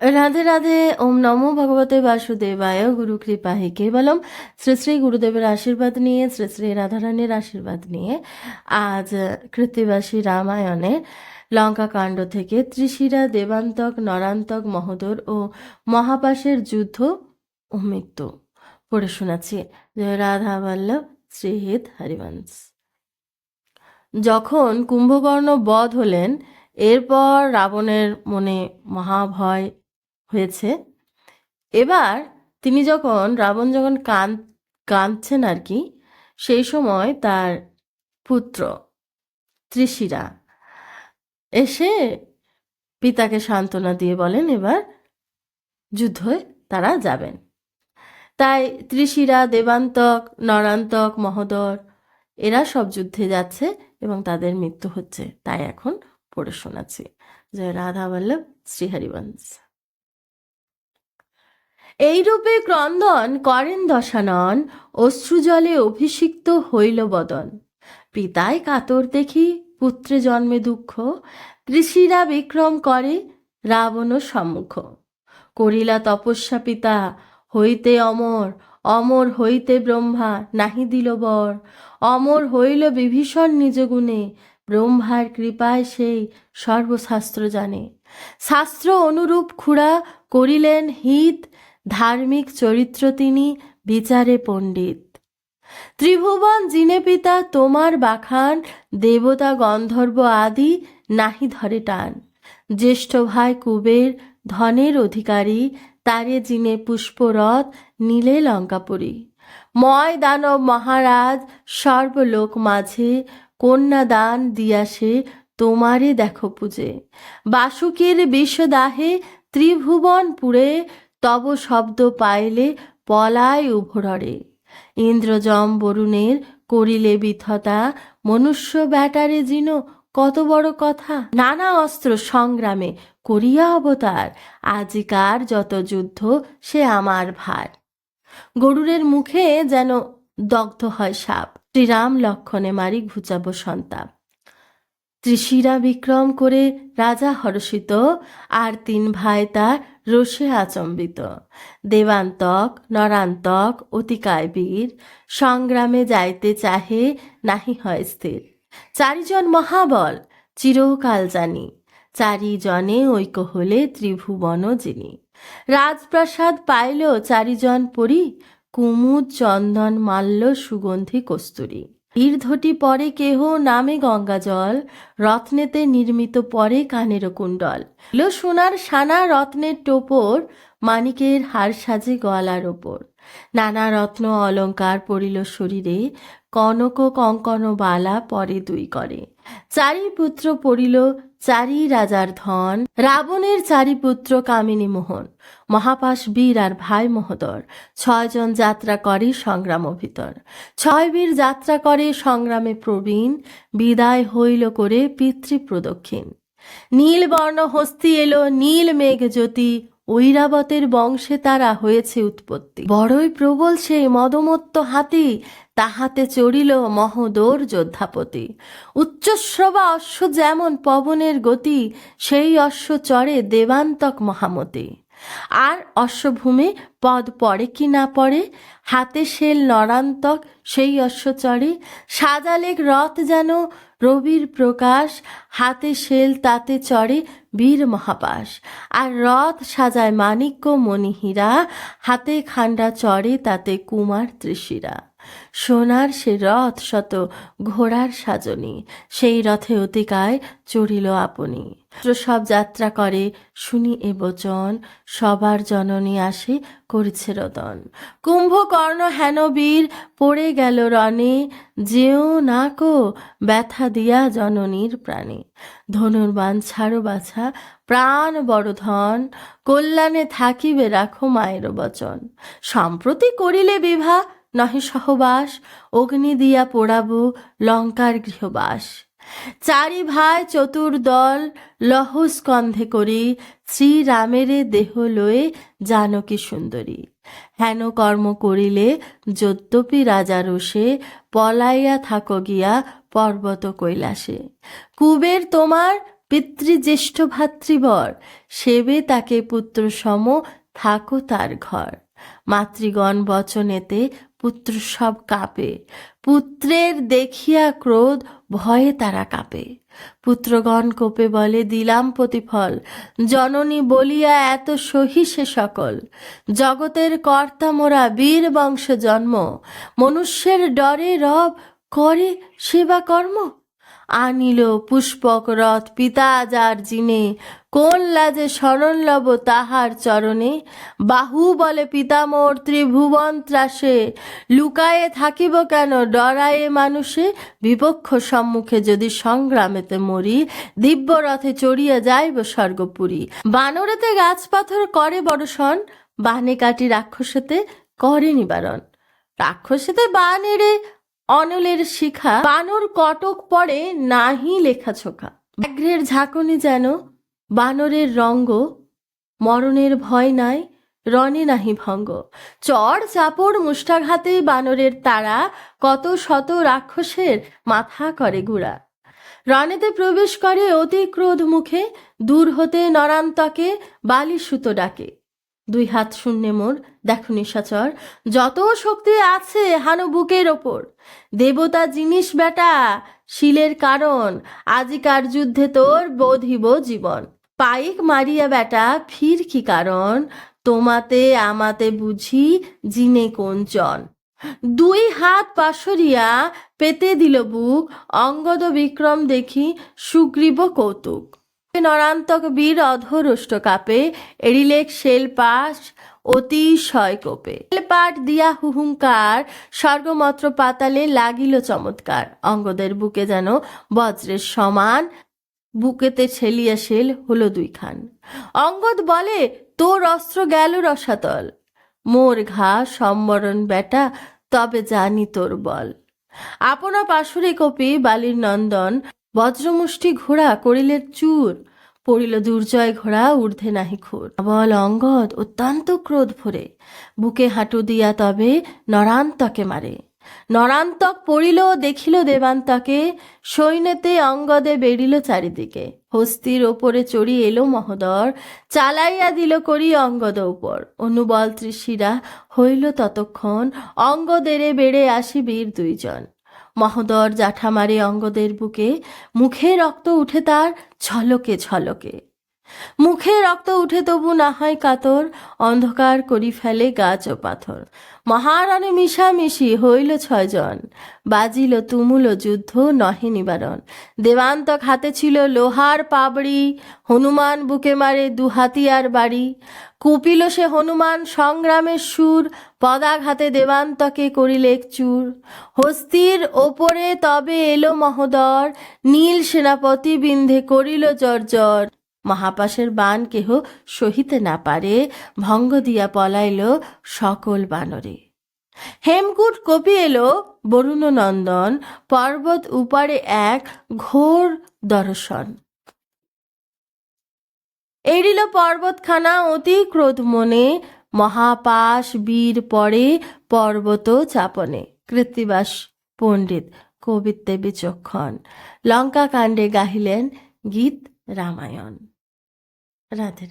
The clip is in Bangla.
রাধে রাধে, ওম নমো ভগবতে বাসুদেবায়, গুরু কৃপা হি কেবলম। শ্রী শ্রী গুরুদেবের আশীর্বাদ নিয়ে, শ্রী শ্রী রাধারানীর আশীর্বাদ নিয়ে আজ কৃত্তিবাসী রামায়ণে লঙ্কাকাণ্ড থেকে ত্রিশিরা, দেবান্তক, নরান্তক, মহোদর ও মহাপাশের যুদ্ধ ও পড়ে শোনাচ্ছি। রাধা বল্লভ, শ্রীহিত হরিবংশ। যখন কুম্ভকর্ণ বধ হলেন, এরপর রাবণের মনে মহাভয় হয়েছে। এবার তিনি যখন রাবণ যখন কান, কাঁদছেন আর কি সেই সময় তার পুত্র ত্রিশিরা এসে পিতাকে সান্ত্বনা দিয়ে বলেন, এবার যুদ্ধে তারা যাবেন। তাই ত্রিশিরা, দেবান্তক, নরান্তক, মহোদর, এরা সব যুদ্ধে যাচ্ছে এবং তাদের মৃত্যু হচ্ছে। তাই এখন পড়ে শোনাচ্ছি। জয় রাধা বল্লভ, শ্রীহরিবংশ। এইরূপে ক্রন্দন করেন দশানন, অশ্রুজলে অভিষিক্ত হইল বদন। পিতায় কাতর দেখি পুত্রে জন্মে দুঃখ, ঋষিরা বিক্রম করে রাবণ সম্মুখ। করিলা তপস্যা পিতা, হইতে অমর অমর হইতে ব্রহ্মা নাহি দিল বর। অমর হইল বিভীষণ নিজ গুণে ব্রহ্মার কৃপায় সেই সর্বশাস্ত্র জানে। শাস্ত্র অনুরূপ খুড়া করিলেন হিত ধার্মিক চরিত্র তিনি, বিচারে পণ্ডিত। ত্রিভুবন, জিনে পিতা, তোমার বাখান, দেবতা, গন্ধর্ব আদি নাহি ধরে টান। জ্যেষ্ঠ ভাই কুবের, ধনের অধিকারী, তারে জিনে পুষ্পরথ, নীলে লঙ্কাপুরী। ময় দানব মহারাজ, সর্বলোক মাঝে কন্যাদান দিয়াসে তোমারে দেখো পূজে। বাসুকের বিষদাহে ত্রিভুবন পুরে তব শব্দ পাইলে পলায় উভররে। ইন্দ্রজম বরুণের করিলে বিথতা, মনুষ্য ব্যাটারে জিনো, কত বড় কথা। নানা অস্ত্র সংগ্রামে করিয়া অবতার, আজিকার যত যুদ্ধ, সে আমার ভার। গরুরের মুখে যেন দগ্ধ হয় সাপ, শ্রীরাম লক্ষণে মারি ঘুচাব সন্তাপ। ত্রিশিরা বিক্রম করে রাজা হর্ষিত, আর তিন ভাই তার রোষে আচম্বিত। দেবান্তক, নরান্তক, অতিকায় বীর, সংগ্রামে যাইতে চাহে নাহি হয় স্থির। চারিজন মহাবল, চিরকাল জানি। চারিজনে ঐক্য হলে ত্রিভুবন যিনি রাজপ্রাসাদ পাইল চারিজন পরি, কুমুদ চন্দন মাল্য সুগন্ধি কস্তুরী। তীর্ধটি পরে কেহ নামে গঙ্গা জল রত্নেতে নির্মিত পরে কানের কুণ্ডল। লো সোনার সানা রত্নের টোপর, মানিকের হার সাজে গলার ওপর। নানা রত্ন অলঙ্কার পড়িল শরীরে, কনক কঙ্কন বালা পরে দুই করে। চারি পুত্র পড়িল, চারি রাজার ধন, রাবণের চারি পুত্র কামিনী মোহন, মহাপাশ বীর আর ভাই মহোদর ছয়জন যাত্রা করে সংগ্রাম ভিতর ছয় বীর যাত্রা করে সংগ্রামে প্রবীণ, বিদায় হইল করে পিতৃ প্রদক্ষিণ নীল বর্ণ হস্তি এলো, নীল মেঘ জ্যোতি ঐরাবতের বংশে তারা হয়েছে উৎপত্তি। বড়ই প্রবল সেই মদমত্ত হাতি, তাহাতে চড়িল মহোদর যোদ্ধাপতি। উচ্চশ্রবা অশ্ব যেমন পবনের গতি, সেই অশ্ব চড়ে দেবান্তক মহামতি। আর অশ্বভূমে পদ পড়ে কি না পড়ে, হাতে শেল নরান্তক সেই অশ্ব চড়ে সাজালেক রথ যেন রবির প্রকাশ, হাতে শেল, তাতে চড়ে বীর মহাপাশ আর রথ সাজায় মাণিক্য মণিহীরা, হাতে খান্ডা চড়ে তাতে কুমার ত্রিশিরা। সোনার সে রথ শত ঘোড়ার সাজনি, সেই রথে অতিকায় চড়িল আপনি। সব যাত্রা করে, শুনি এ বচন, সবার জননী আসে করেছে রদন কুম্ভকর্ণ হেন বীর, পড়ে গেল রণে, যেও না কো ব্যথা দিয়া জননীর প্রাণে। ধনুর্বান ছাড়ো বাছা, প্রাণ বড় ধন, কল্যাণে থাকিবে রাখো মায়ের বচন। সম্প্রতি করিলে বিভা নহে সহবাস, অগ্নি দিয়া পোড়াবো লঙ্কার গৃহবাস। চারি ভাই চতুর্দল লহ স্কন্ধে করি, শ্রীরামেরে দেহ লয়ে জানকী সুন্দরী। হেন কর্ম করিলে যদ্যপি রাজা রোষে, পলাইয়া থাকো গিয়া পর্বত কৈলাসে। কুবের তোমার পিতৃজ্যেষ্ঠ ভাতৃবর, সেবে তাকে পুত্র সম থাকো তার ঘর। মাতৃগণ বচনেতে পুত্র সব কাঁপে। পুত্রের দেখিয়া ক্রোধ, ভয়ে তারা কাঁপে। পুত্রগণ কোপে বলে, দিলাম প্রতিফল। জননী বলিয়া এত সহিসে সকল। জগতের কর্তা মোরা বীর বংশ জন্ম মনুষ্যের ডরে রব করে সেবা কর্ম। আনিল পুষ্পক রথ পিতা যার জিনে। কোন লাজে শরণ লব তাহার চরণে? বাহু বলে পিতামোর ত্রিভুবন ত্রাসে। লুকায়ে থাকিব কেন ডরায়ে মানুষে? বিপক্ষ সম্মুখে যদি সংগ্রামেতে মরি, দিব্য রথে চড়িয়া যাইব স্বর্গপুরী। বানরেতে গাছ পাথর করে বড়সন বানে কাটি রাক্ষসেতে করে নিবারণ। রাক্ষসেতে বানেরে অনলের শিখা, বানর কটক পড়ে নাহি লেখা ছোখা। ব্যাঘ্রের ঝাঁকুনি যেন, বানরের রঙ্গ, মরণের ভয় নাই, রণে নাহি ভঙ্গ। চর চাপড় মুষ্টাঘাতে বানরের তারা, কত শত রাক্ষসের মাথা করে গুড়া। রণেতে প্রবেশ করে অতি ক্রোধ মুখে দূর হতে নরান্তকে বালি সুতো ডাকে। দুই হাত শূন্যে মোর, দেখো নিশাচর। যত শক্তি আছে হানো বুকের ওপর। দেবতা জিনিস বেটা, শিলের কারণ। আজিকার যুদ্ধে তোর বোধিব জীবন। পাইক মারিয়া বেটা, ফির কি কারণ? তোমাতে আমাতে বুঝি জিনে কোঞ্চন দুই হাত পাশরিয়া পেতে দিল বুক। অঙ্গদ বিক্রম দেখি সুগ্রীব কৌতুক। নরান্তক বীর অধরষ্ট কাপে এড়িলেক শেল পাশ অতিশয় কোপে। পাট দিয়া হুহুঙ্কার, স্বর্গমত্র পাতালে লাগিল চমৎকার। অঙ্গদের বুকে যেন বজ্রের সমান, বুকেতে ছেলিয়া শেল হলো দুইখান। অঙ্গদ বলে, তোর অস্ত্র গেল রসাতল। মোর ঘা সম্বরণ বেটা তবে জানি তোর বল। আপনা পাশুরে কপি বালির নন্দন বজ্রমুষ্টি ঘোড়া করিলের চুর, পড়িল দুর্জয় ঘোড়া ঊর্ধ্বে নাহি খুর। বল অঙ্গদ অত্যন্ত ক্রোধ ভরে, বুকে হাঁটু দিয়া তবে নরান্তকে মারে। নরান্তক পড়িল, দেখিল দেবান্তকে, সৈন্যতে অঙ্গদে বেরিল চারিদিকে। হস্তির ওপরে চড়ি এলো মহোদর, চালাইয়া দিল করি অঙ্গদ উপর। অনুবল ত্রিশিরা হইল ততক্ষণ, অঙ্গদেরে বেড়ে আসি বীর দুইজন। মহোদর জাঠামারি অঙ্গদের বুকে মুখে রক্ত উঠে তার ছলকে ঝলকে। মুখে রক্ত উঠে তবু না হয় কাতর, অন্ধকার করি ফেলে গাছ ও পাথর। মহারণে মিশামিশি হইল ছয়জন। বাজিল তুমুল যুদ্ধ, নহে নিবারণ। দেবান্তক হাতে ছিল লোহার পাবড়ি, হনুমান বুকে মারে দু হাতিয়ার বাড়ি। কুপিল সে হনুমান সংগ্রামের সুর, পদাঘাতে দেবান্তকে করিলেক চুর। হস্তির ওপরে তবে এলো মহোদর, নীল সেনাপতি বিন্ধে করিল জর্জর। মহাপাশের বান কেহ সহিতে না পারে, ভঙ্গ দিয়া পলাইল সকল বানরে। হেমকূট কপি এলো বরুণ নন্দন, পর্বত উপারে এক ঘোর দর্শন। এড়িল পর্বতখানা অতি ক্রোধ মনে, মহাপাশ বীর পরে পর্বত চাপনে। কৃত্তিবাস পণ্ডিত কবিত্বে বিচক্ষণ। লঙ্কা কাণ্ডে গাহিলেন গীত রামায়ণ রাধে।